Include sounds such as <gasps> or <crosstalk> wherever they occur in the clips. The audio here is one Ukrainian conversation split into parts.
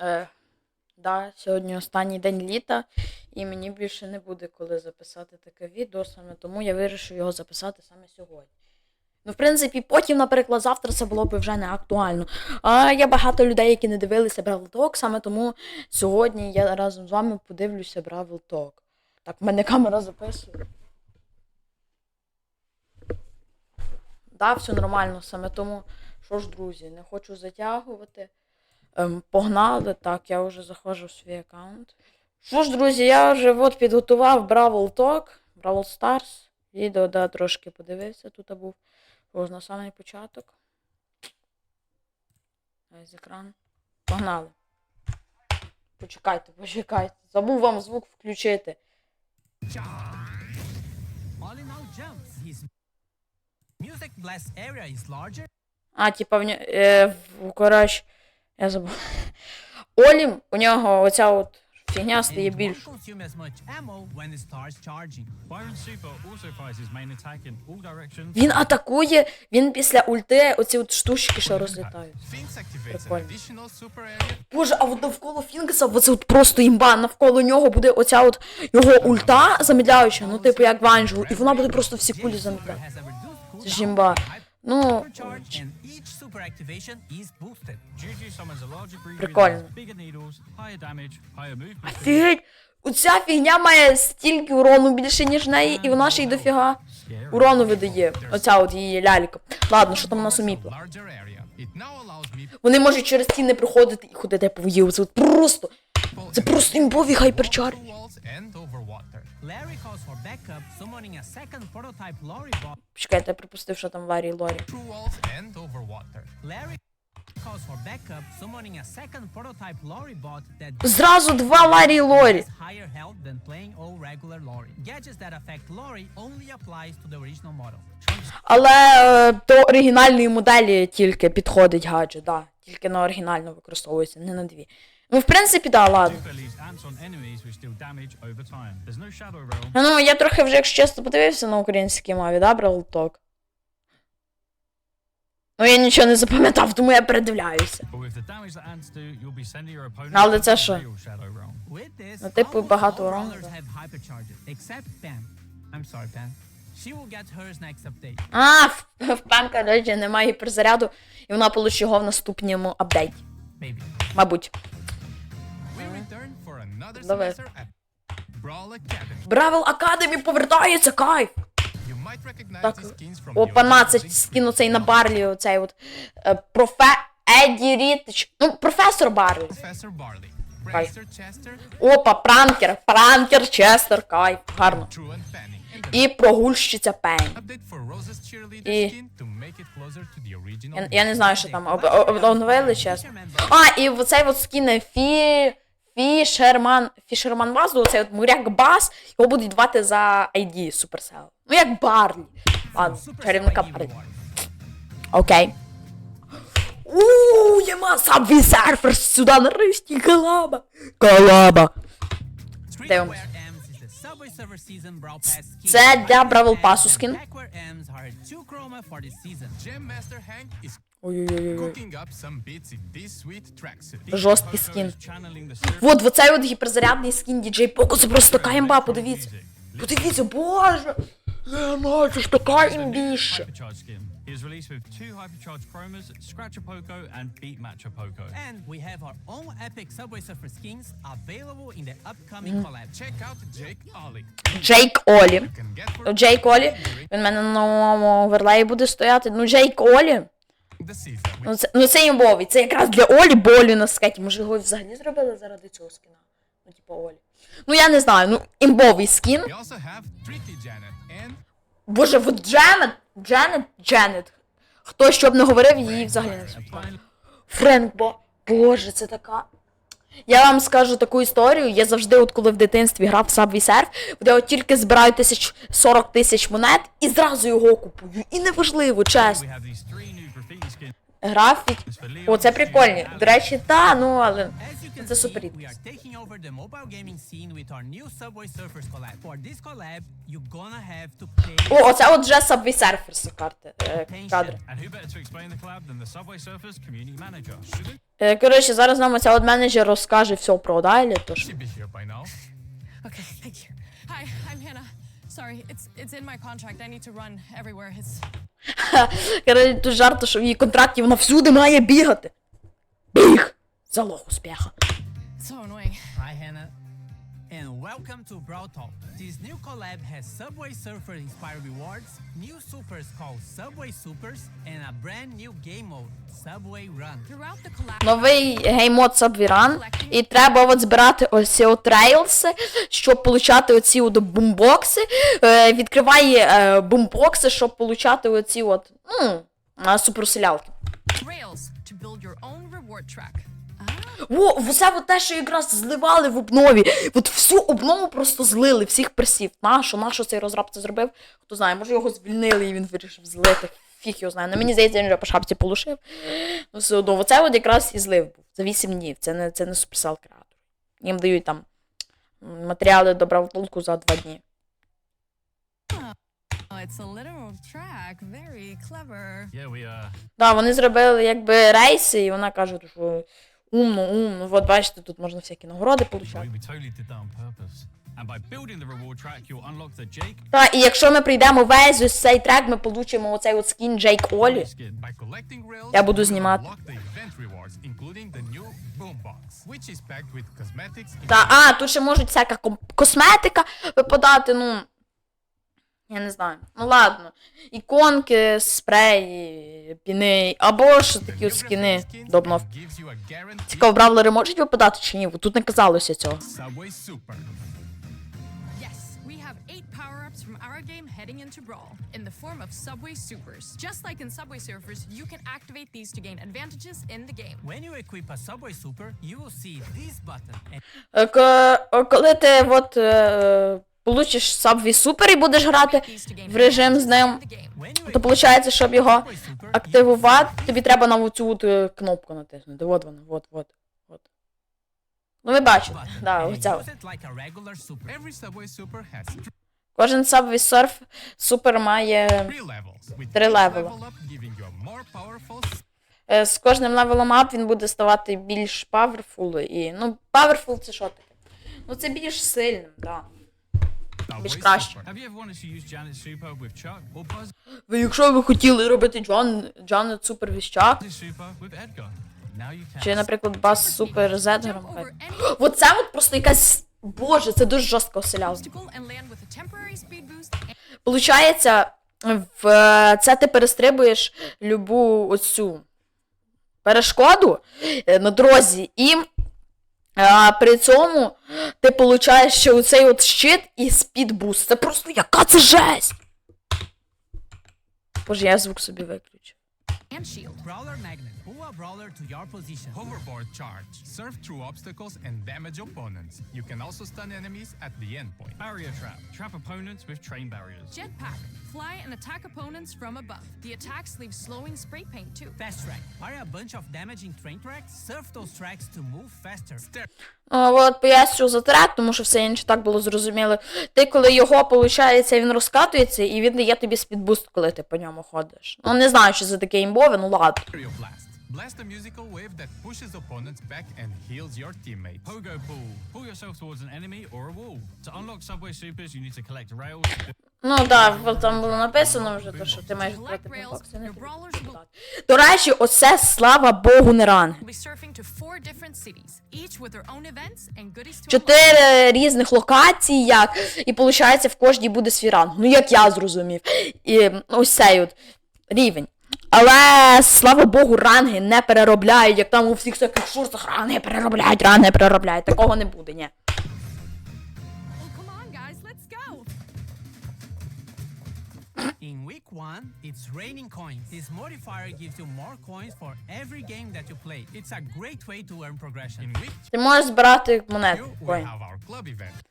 Е, да, сьогодні останній день літа, і мені більше не буде коли записати таке відео саме тому я вирішив його записати саме сьогодні. Ну, в принципі, потім, наприклад, завтра це було б вже не актуально. А є багато людей, які не дивилися Бравл Talk, саме тому сьогодні я разом з вами подивлюся Бравл Talk. Так, в мене камера записує. Да, все нормально, саме тому, що ж, друзі, не хочу затягувати. Ем, погнали, так, я вже заходжу в свій аккаунт. Що ж, друзі, я вже от підготував Бравл Talk, Бравл Stars. Відео, да, трошки подивився, тут був. Ось на самий початок. Ось екран. Погнали. Почекайте, почекайте. Забув вам звук включити. А, типа в. Е, в, коротше, я забув. Олім, у нього оця от фігня стає directions. Він атакує, він після ульти оці от штучки, що розлітають. Прикольно. Боже, а от навколо Фінгса, оце от просто імба, навколо нього буде оця от його ульта замедляюча, ну типу як в Анджелу, і вона буде просто всі кулі замедляти. Це ж імба. Ну, Прикольно. офігеть, оця фігня має стільки урону більше, ніж неї, і вона ще й дофіга урону видає. Оця от її лялька. Ладно, що там у нас у Міпла? Вони можуть через стіни проходити і ходити по воді. Це просто. Це просто імбові хайперчар. Larry calls for backup, summoning a second prototype Lori bot. Чекайте, я припустив, що там Ларі і Лорі. Through walls and over water. Larry calls for backup, summoning a second prototype Lori bot that Зразу два Ларі і Лорі. has higher health than plain old regular Lori. Gadgets that affect Lori only applies to the original model. Але е, до оригінальної моделі тільки підходить гаджет, да. Тільки на оригінально використовується, не на дві. Ну, в принципі, да, ладно. Ну, я трохи вже, якщо чесно, подивився на українській мові, да, Бравлток? Ну, я нічого не запам'ятав, тому я передивляюся. Але це що? Ну, типу, багато update. А, в, в Пем, коротше, немає гіперзаряду, і вона получить його в наступному апдейті. Мабуть. Давай. Бравл Академі повертається, кайф! Так, these skins from опана, це original скін на Барлі, оцей от е, профе... Еді Рітич. Ну, професор Барлі. Кайф. Опа, пранкер, пранкер, Честер, кайф, гарно. І прогульщиця cheerleader І-. Я, я не знаю, що там об, об, обновили, чесно. А, і оцей от скін Фі... Фішерман, Фішерман Бас, оцей от моряк Бас, його будуть давати за ID Supercell. Ну, як Барлі. Ладно, чарівника Барлі. Окей. Ууу, єма, Subway Surfers сюди нарешті, колаба. Колаба. Дивимось. Це для Бравл Пасу скін. Ой-ой-ой. Жорсткий скін. Вот, вот цей от гіперзарядний скін DJ Poco, це просто така імба, подивіться. Подивіться, боже! Єма, це ж така імбіща. He is released with two hypercharged chromas, Scratcher Poco and Beat Matcher Poco. And we have our own epic Subway Surfer skins available in the upcoming collab. Check out Jake Ollie. Джейк Олі. Get Джейк Олі. Він в мене на новому оверлеї буде стояти. Ну, Джейк Олі. the. Ну це, ну це імбовий. Це якраз для Олі болю на скеті. Може його взагалі зробили заради цього скіна? Ну, типу Олі. Ну я не знаю, ну імбовий скін. We also have Tricky Janet and Боже, от Дженет, Дженет, Дженет. Хто що б не говорив, її взагалі не. Френк, бо. Боже, це така. Я вам скажу таку історію. Я завжди, от коли в дитинстві грав в Subway Surf, де от тільки збираю тисяч 40 тисяч монет і зразу його купую. І неважливо, чесно. Графік. О, це прикольні. До речі, та, ну але. Це супер we are рідкість. taking over the mobile gaming scene with our new Subway Surfers collab. For this collab, you're gonna have to pay О, оце от вже Subway Surfers карти. Е, кадри. And who better to explain the collab than the Subway Surfers community manager? Shouldn't Е, коротше, зараз нам оця от менеджер розкаже все про далі, тож. Should be here by now. Okay, thank you. Hi, I'm Hannah. Sorry, it's it's in my contract. I need to run everywhere. It's Коротше, тут жарт, що в її контракті вона всюди має бігати. Біг! Залог успіха. So annoying. Hi, Hannah. And welcome to Brawl Talk. This new collab has Subway Surfer inspired rewards, new supers called Subway Supers, and a brand new game mode, Subway Run. Throughout the collab, Новий геймод Subviran. І треба от збирати ось ці от щоб получати оці от бумбокси. Е, відкриває е, бумбокси, щоб получати оці от, ну, а, суперселялки. rails to build your own reward track. О, все от те, що якраз зливали в обнові. От всю обнову просто злили, всіх персів. Нащо, нащо цей розраб це зробив? Хто знає, може його звільнили і він вирішив злити. Фіг його знає. На мені здається, він вже по шапці полушив. Ну все одно, оце от якраз і злив був. За 8 днів. Це не, це не суперсел креатор. Їм дають там матеріали до бравтолку за 2 дні. Oh, uh Да, вони зробили якби рейси, і вона каже, що умно, умно. От бачите, тут можна всякі нагороди получати. Та, і якщо ми прийдемо весь ось цей трек, ми получимо оцей от скін Джейк Олі. Я буду знімати. Та, а, тут ще можуть всяка косметика випадати, ну. Я не знаю. Ну ладно. Іконки, спреї, піни, або ж такі скіни до обнов. Цікаво, бравлери можуть випадати чи ні? Тут не казалося цього. From our game heading into Brawl in the form of Subway Supers. Just like in Subway Surfers, you can activate these to gain advantages in the game. When you equip a Subway Super, you will see this button. Е, е, Коли ти от е, получиш Subway Super і будеш грати в режим з ним, то виходить, щоб його активувати, тобі треба на е, кнопку натиснути. От вона, от, от, от. Ну ви бачите, да, оця. Кожен Subway Surf Super має Три левела. Е, З кожним левелом ап він буде ставати більш powerful і. Ну, powerful це що таке? Ну це більш сильним, так. Більш краще. Ви якщо ви хотіли робити Джон, Джанет Супер Віщак, чи, наприклад, Бас Супер з Едгаром. <gasps> Оце от просто якась. Боже, це дуже жорстко and Получається, в це ти перестрибуєш любу оцю перешкоду е, на дорозі, і е, при цьому ти получаєш ще оцей от щит і спідбуст. Це просто яка це жесть! Боже, я звук собі виключу. and shield. Brawler Magnet. Pull a brawler to your position. Hoverboard charge. Surf through obstacles and damage opponents. You can also stun enemies at the endpoint. Barrier trap. Trap opponents with train barriers. Jetpack. Fly and attack opponents from above. The attacks leave slowing spray paint too. Fast track. Are a bunch of damaging train tracks? Surf those tracks to move faster. А, От поясню за трек, тому що все інше так було зрозуміло. Ти, коли його виходить, він розкатується, і він дає тобі спідбуст, коли ти по ньому ходиш. Ну, не знаю, що це таке імбове, ну ладно. Blast. A musical wave that pushes opponents back and heals your teammates. Pogo Ball. Pull yourself towards an enemy or a wall. To unlock Subway Supers, you need to collect rails. Ну так, да, там було написано вже, то, що ти маєш brawlers will До речі, оце слава Богу не ранг. unlock. Чотири різних локації, як, і виходить, в кожній буде свій ранг. Ну, як я зрозумів. І ось цей от рівень. Але слава Богу, ранги не переробляють, як там у всіх всяких шурсах ранги переробляють, ранги переробляють. Такого не буде, ні. In week one, it's raining coins. This modifier gives you more coins for every game that you play. It's a great way to earn progression. In week Ти можеш збирати монети. we have our club event,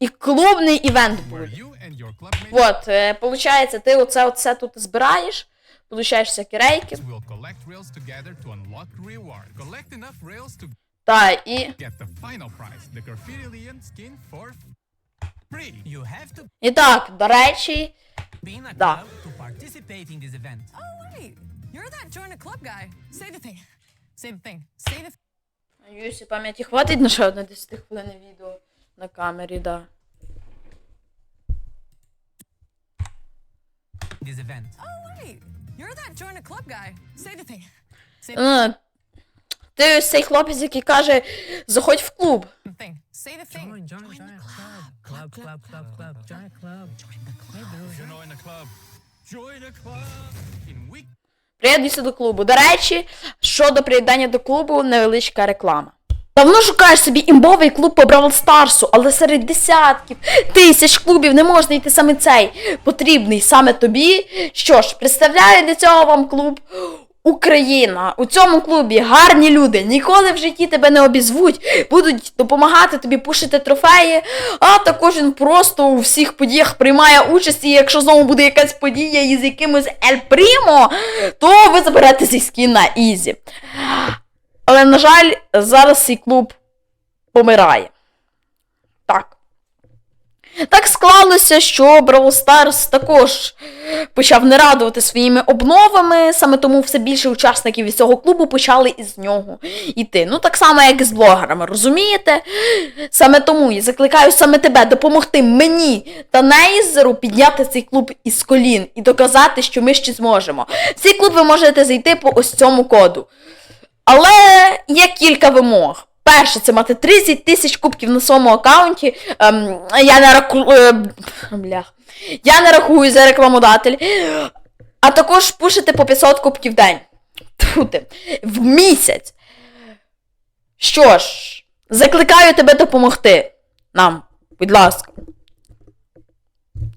І клубний івент where буде. you and your clubmates От, е, получається, ти оце, оце тут збираєш, получаєш всякі рейки. Та, і. І так, до речі, Да. club to participate in this event. Oh, wait. You're that join a club guy. Say the thing. Say the thing. Say the Надіюся, пам'яті хватить на ще одне 10 хвилин відео на камері, да. This event. Oh, wait. You're that join a club guy. Say the thing. Say Е, Ти ось цей хлопець, який каже, заходь в клуб. the thing. Say the thing. join, join, join a club. Club, club, club, club. Join a club. Join the club. You're not in the club. Join a club. In week Приєднуйся до клубу. До речі, щодо приєднання до клубу, невеличка реклама. Давно шукаєш собі імбовий клуб по Бравл Старсу, але серед десятків, тисяч клубів не можна йти саме цей. Потрібний саме тобі. Що ж, представляю для цього вам клуб Україна. У цьому клубі гарні люди, ніколи в житті тебе не обізвуть, будуть допомагати тобі пушити трофеї, а також він просто у всіх подіях приймає участь, і якщо знову буде якась подія із якимось Ель Прімо, то ви заберете цей скін на Ізі. Але, на жаль, зараз цей клуб помирає. Так. Так склалося, що Бравл Старс також почав не радувати своїми обновами, саме тому все більше учасників із цього клубу почали із нього йти. Ну, так само, як і з блогерами, розумієте? Саме тому я закликаю саме тебе допомогти мені та Нейзеру підняти цей клуб із колін і доказати, що ми ще зможемо. В цей клуб ви можете зайти по ось цьому коду. Але є кілька вимог. Перше, це мати 30 тисяч кубків на своєму аккаунті. Ем, я не раку... е. Я не рахую за рекламодатель. А також пушити по 500 кубків в день. Тьфу ти. В місяць. Що ж, закликаю тебе допомогти. Нам, будь ласка.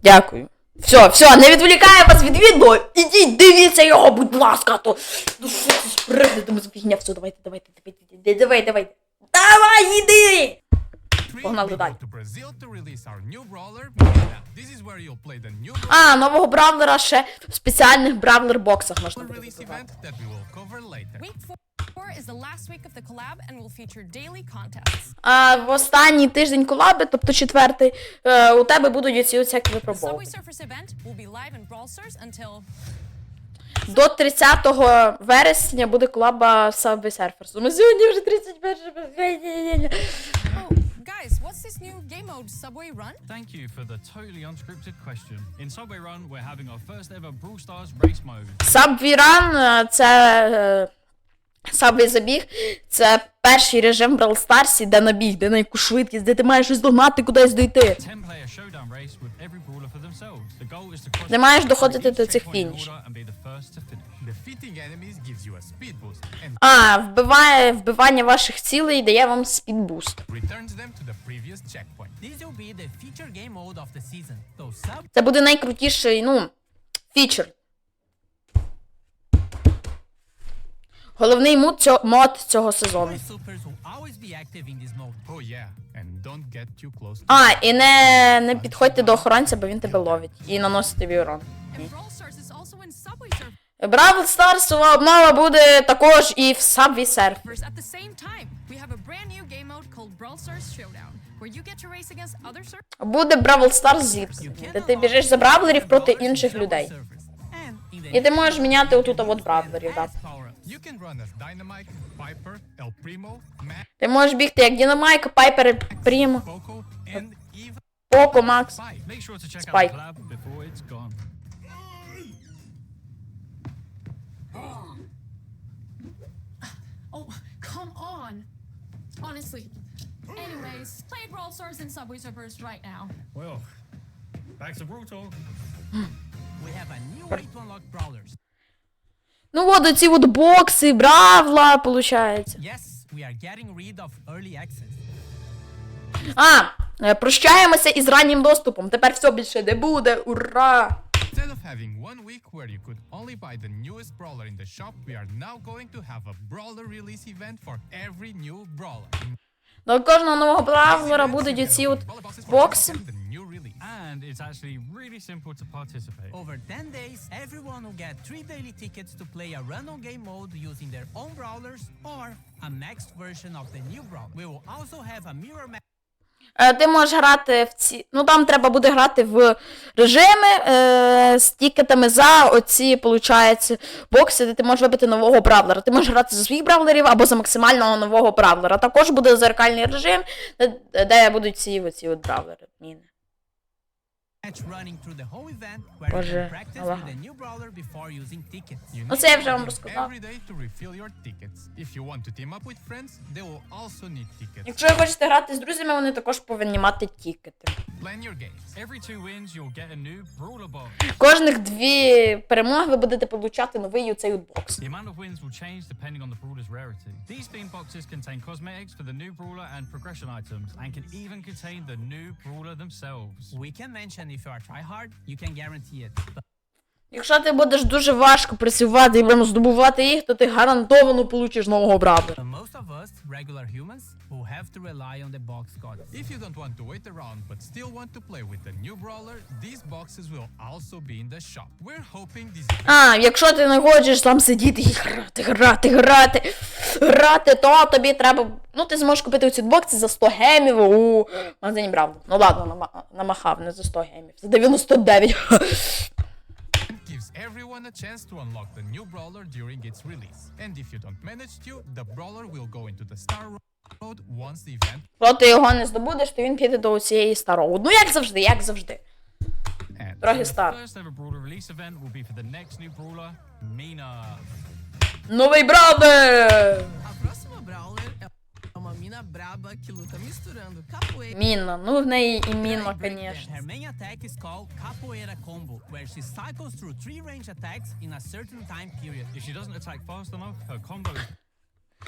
Дякую. Все, все, не відволікаю вас від відео. Ідіть, дивіться його, будь ласка, то. Ну що це пригнете за фігня? Все, давайте, давайте, давайте, давай, давай. Давай, іди! Погнали далі. А, нового бравлера ще в спеціальних бравлер боксах можна буде. А в останній тиждень колаби, тобто четвертий, е, у тебе будуть оці всякі until До 30 вересня буде колаба Subway Surfers. Ми сьогодні вже 31 Oh, Guys, what's this new game mode, Subway Run? Thank you for the totally unscripted question. In Subway Run, we're having our first ever Brawl Stars race mode. Subway Run uh, – це е, Subway забіг. Це перший режим в Brawl Stars, де набіг, де на яку швидкість, де ти маєш щось догнати, кудись дойти. 10-player showdown race with every brawler for themselves. The goal is to cross Ти маєш доходити до цих and А, вбиває, вбивання ваших цілей дає вам спідбуст. Це буде найкрутіший, ну, фічер. Головний мод цього, мод цього сезону. Oh А, і не, не підходьте до охоронця, бо він тебе ловить і наносить тобі урон. Бравл Старсова обнова буде також і в Subway Surf. Буде Бравл Старс зіпсований, де ти біжиш за бравлерів проти інших людей. І ти можеш міняти отут от бравлерів, так. You can run as Dynamite, Piper, El Primo, Matt, Ти можеш бігти як Дінамайк, Пайпер, Прімо, Poco, and even Поко, Макс. Spike. Make sure to check Spike. out the collab before it's gone. Oh, come on. Honestly. Anyways, play Brawl Stars and Subway Surfers right now. Well, back to Brawl Talk. We have a new way to unlock brawlers. Ну от оці от бокси, бравла, получається. Yes, we are getting rid of early access. А, е, прощаємося із раннім доступом. Тепер все більше не буде. Ура! Instead of having one week where you could only buy the newest brawler in the shop, we are now going to have a brawler release event for every new brawler. До кожного нового бравлера будуть оці от Brawler boxes for бокси. the new release. And it's actually really simple to participate. Over 10 days, everyone will get 3 daily tickets to play a random game mode using their own brawlers or a maxed version of the new brawl. We will also have a mirror match Е, Ти можеш грати в ці. Ну там треба буде грати в режими е, з тікетами за оці, получається, бокси, де ти можеш вибити нового бравлера. Ти можеш грати за своїх бравлерів або за максимального нового бравлера. Також буде зеркальний режим, де, де будуть ці оці от бравлери. Міни. running through the whole event where you Боже, can practice Аллах. with the new brawler before using tickets. You Ну, need це я to вже вам log in розказав. every day to refill your tickets. If you want to team up with friends, they will also need tickets. Якщо ви хочете грати з друзями, вони також повинні мати тікети. Plan your games. Every two wins, you'll get a new brawler box. Кожних дві перемоги ви будете получати новий оцей от бокс. The amount of wins will change depending on the brawler's rarity. These theme boxes contain cosmetics for the new brawler and progression items, and can even contain the new brawler themselves. We can mention if you are tryhard, you can guarantee it. Якщо ти будеш дуже важко працювати і прямо здобувати їх, то ти гарантовано получиш нового бравлера. most of us, regular humans, will have to rely on the box gods. If you don't want to wait around but still want to play with the new brawler, these boxes will also be in the shop. We're hoping this А, якщо ти не хочеш там сидіти і грати, грати, грати, грати, то тобі треба. Ну, ти зможеш купити оці бокси за 100 гемів у магазині Бравл. Ну ладно, нама- намахав, не за 100 гемів. За 99. Gives everyone a chance to unlock the new brawler during its release. And if you don't manage to, the brawler will go into the star road once the event Якщо ти його не здобудеш, то він піде до цієї старого. Ну, як завжди, як завжди. ends. Стар. First ever brawler release event will be for the next new brawler, Mina. Новий бравлер! Міна, ну в неї і міна, Break Her main attack is called Capoeira Combo, where she cycles through three range attacks in a certain time period. If she doesn't attack fast enough, her combo is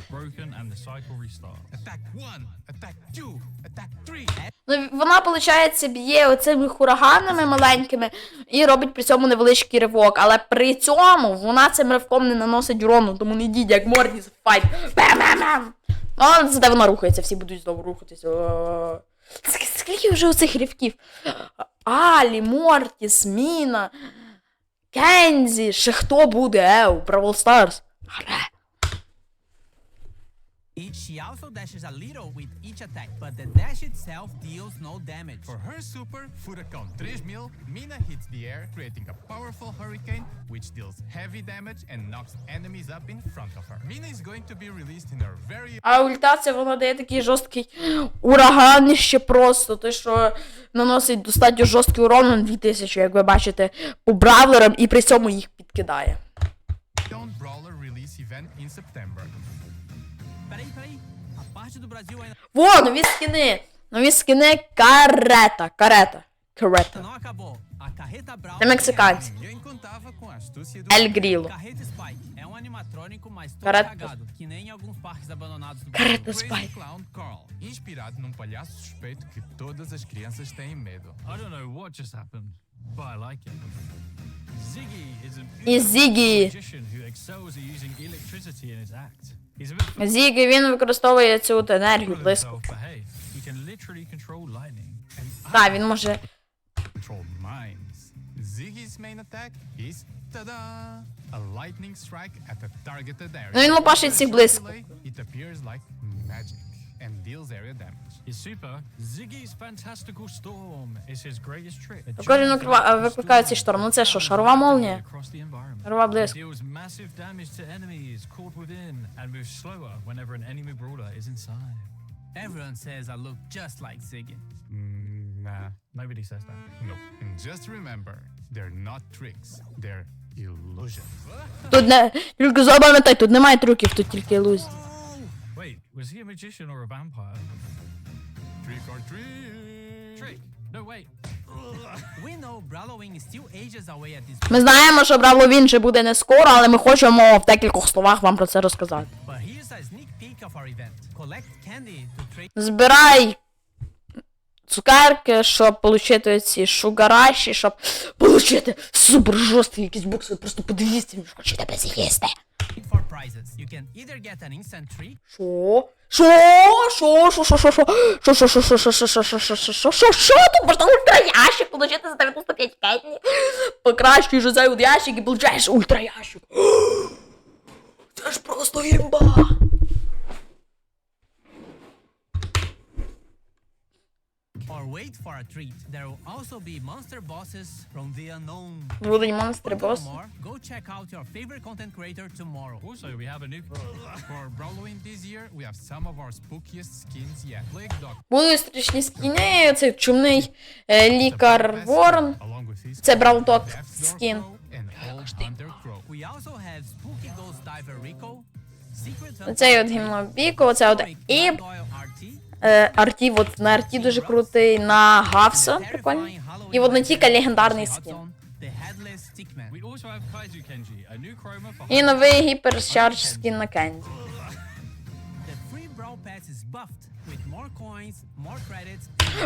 broken and the cycle restarts. Attack 1, attack 2, attack 3. Ну, вона, виходить, б'є оцими хураганами маленькими і робить при цьому невеличкий ривок. Але при цьому вона цим ривком не наносить урону, тому не йдіть, як Морніс файт. Бам-бам-бам! Ну, зате вона рухається, всі будуть знову рухатися. Ск- Скільки вже у цих рівків? Алі, Мортіс, Міна, Кензі, ще хто буде, е, Бравл Старс. Гаре. Each, she also dashes a little with each attack, but the dash itself deals no damage. For her super, Furacão 3000, Mina hits the air, creating a powerful hurricane which deals heavy damage and knocks enemies up in front of her. Mina is going to be released in her very А ультація вона дає такий жорсткий ураган ще просто. Той, що наносить достатньо жорсткий урон на 2000, як ви бачите, по бравлерам і при цьому їх підкидає. brawler release event in September. Peraí, peraí. A parte do Brasil ainda. Não me esquine! Não me esquine careta, careta. Correta. Não acabou. A carreta Brown. Que se é cai. Eu com a astúcia do El Grilo. Carreta Spike é um animatrônico mais cagado, que nem em alguns parques abandonados do Carreta Spike. Clown Carl, inspirado num palhaço suspeito que todas as crianças têm medo. I don't know what just happened, but I like it. Ziggy is a magician who excels at using electricity in his act. Зігі він використовує цю от енергію близько. Так, він може. Ну, він лупашить всіх близько. It appears like magic and deals area damage. His super, Ziggy's Fantastical Storm, is his greatest trick. A Також він giant викликає- electric викликає цей storm шторм. Ну це що, activated шарова молнія? across the environment. Шарова It блиск. deals massive damage to enemies caught within and moves slower whenever an enemy brawler is inside. Everyone says I look just like Ziggy. Mm, nah, Nobody says that. no. And just remember, they're not tricks, they're illusions. Тут не. Тільки запам'ятай, тут немає трюків, тут тільки ілюзії. Wait, was he a magician or a vampire? Trick or treat! Trick! No, wait. <laughs> We know Brawloween is still ages away at this point, Ми знаємо, що Бравловін ще буде не скоро, але ми хочемо в декількох словах вам про це розказати. but here's a sneak peek of our event. Collect candy to trade Збирай цукерки, щоб отримати ці шугараші, щоб отримати супер жорсткі якісь бокси. Просто подивіться, він хоче тебе з'їсти. for prizes. You can either get an instant treat Що? Що? Що? Що? Що? Що? Що? Що? Що? Ультраящик получити за 95 петні. Покращуєш от ящик і получаєш ультраящик. Це ж просто імба. Or wait for a treat. There will also be monster bosses from the unknown. Будуть монстри бос. Go check out your favorite content creator tomorrow. Also, we have a new. For Brawloween this year, we have some of our spookiest skins yet. Будуть страшні скіни, цей чумний е, лікар Ворон. Це Brawl Talk Death Door скін. Оцей от гімно Біко, оце от Іп. Е, Арті, от на Арті дуже крутий, на Гавса, прикольно. І от на Тіка легендарний скін. І новий гіперчардж скін на Кенді.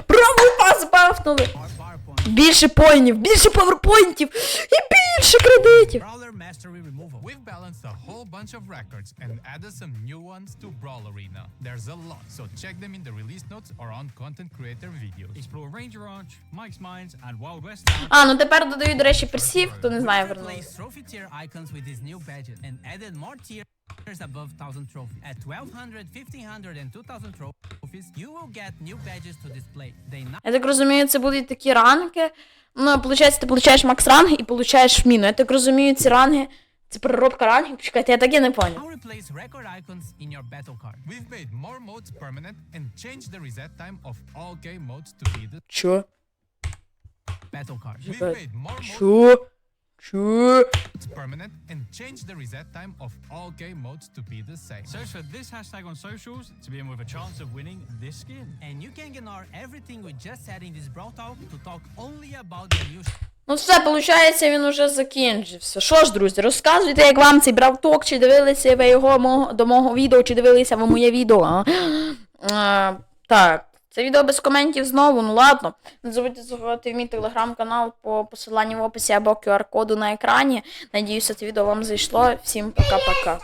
Браво, пас бафнули! Більше поінів, більше паверпойнтів і більше кредитів. Brawler Mastery Removal. We've balanced a whole bunch of records and added some new ones to Brawl Arena. There's a lot, so check them in the release notes or on content creator videos. Explore Ranger Ranch, Mike's Mines, and Wild West. А, ну тепер додають, до речі, персів, хто не знає, вернули. Trophy tier icons with these new badges and added more tiers above 1000 trophies. At 1200, 1500 and 2000 trophies, you will get new badges to display. They not Я так розумію, це будуть такі ранги. Ну, виходить, ти получаєш макс ранг і получаєш міну. Я так розумію, ці ранги. Це переробка рангів. Почекайте, я так і не поняв. now replace record icons in your battle card. We've made more modes permanent and changed the reset time of all game modes to be the. Чо? Battle card. We've made more modes Чо? Чо? permanent and changed the reset time of all game modes to be the same. Search for this hashtag on socials to be in with a chance of winning this skin. And you can ignore everything we just said in this Brawl Talk to talk only about the new Ну все, виходить, він уже закінчився. Що ж, друзі, розказуйте, як вам цей бравток, чи дивилися ви його до мого відео, чи дивилися ви моє відео. А? А, так, це відео без коментів знову, ну ладно. Не забудьте заходити в мій телеграм-канал по посиланню в описі або QR-коду на екрані. Надіюся, це відео вам зайшло. Всім пока-пока.